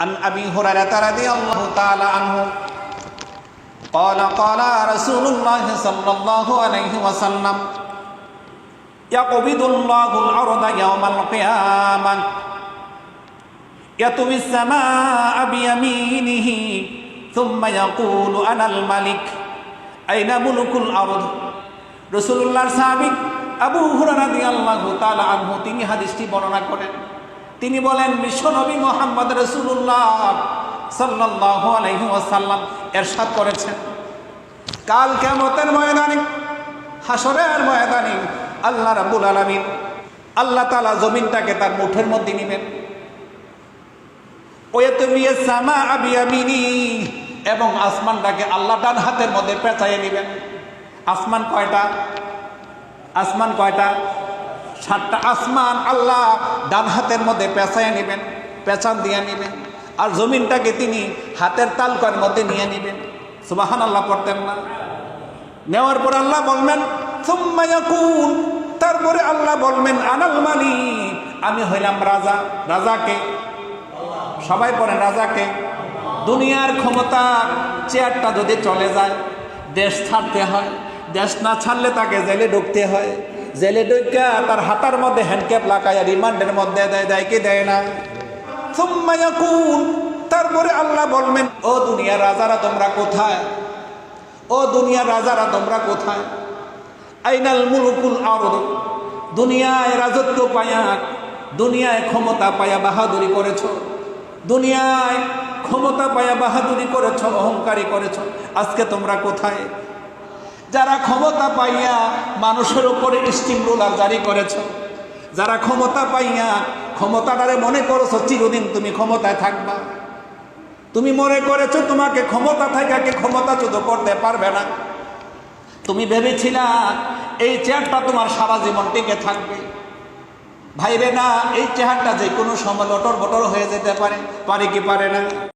عن أبي هريرة رضي الله تعالى عنه قال قال رسول الله صلى الله عليه وسلم يقبض الله الأرض يوم القيامة يطوي السماء بيمينه ثم يقول أنا الملك أين ملك الأرض رسول الله সাহাবিক আবু হুরারাদি আল্লাহ তালা আনহু তিনি হাদিসটি বর্ণনা করেন তিনি বলেন বিশ্বনবী মোহাম্মদ রসুল্লাহ সাল্লাহ আলহি ওয়াসাল্লাম এরশাদ করেছেন। কাল কেমতের ময়দানে হাসরের ময়দানে আল্লাহ রাবুল আলমিন আল্লাহ তালা জমিনটাকে তার মুঠের মধ্যে নিবেন। এবং আসমানটাকে আল্লাহ ডান হাতের মধ্যে পেঁচাইয়ে নেবেন। আসমান কয়টা? আসমান কয়টা? সাতটা আসমান আল্লাহ ডান হাতের মধ্যে পেঁচাইয়ে নেবেন, পেঁচান দিয়ে নেবেন, আর জমিনটাকে তিনি হাতের তালকার মধ্যে নিয়ে নেবেন। সুবাহান আল্লাহ পড়তেন না? নেওয়ার পর আল্লাহ বলবেন সুম্মায়াকুন তারপরে আল্লাহ বলবেন, আনাল মালিক। আমি হইলাম রাজা। রাজাকে সবাই পড়েন রাজাকে দুনিয়ার ক্ষমতা চেয়ারটা যদি চলে যায়, দেশ ছাড়তে হয়, দেশ না ছাড়লে তাকে জেলে ঢুকতে হয়। জেলে ঢুকা তার হাতার মধ্যে হ্যান্ডক্যাপ লাগায় রিমান্ডের মধ্যে দেয় দেয় কি দেয় না? তারপরে আল্লাহ বলবেন ও দুনিয়ার রাজারা, তোমরা কোথায়? ও দুনিয়ার রাজারা, তোমরা কোথায়? আইনাল মুলুকুল আরদ, দুনিয়ায় রাজত্ব পায়া, দুনিয়ায় ক্ষমতা পায়া বাহাদুরি করেছ। দুনিয়ায় ক্ষমতা পায়া বাহাদুরি করেছ, অহংকারী করেছ। আজকে তোমরা কোথায়? যারা ক্ষমতা পাইয়া মানুষের উপরে স্টিম রোলার জারি করেছ, যারা ক্ষমতা পাইয়া ক্ষমতাটারে মনে করেছ, চিরদিন তুমি ক্ষমতায় থাকবা। তুমি মনে করেছ, তোমাকে ক্ষমতা থাকাকে ক্ষমতাচ্যুত করতে পারবে না। তুমি ভেবেছিলা, এই চেয়ারটা তোমার সারা জীবন টিকে থাকবে। ভাইরে না, এই চেয়ারটা যে কোনো সময় লটর বটর হয়ে যেতে পারে পারে কি পারে না।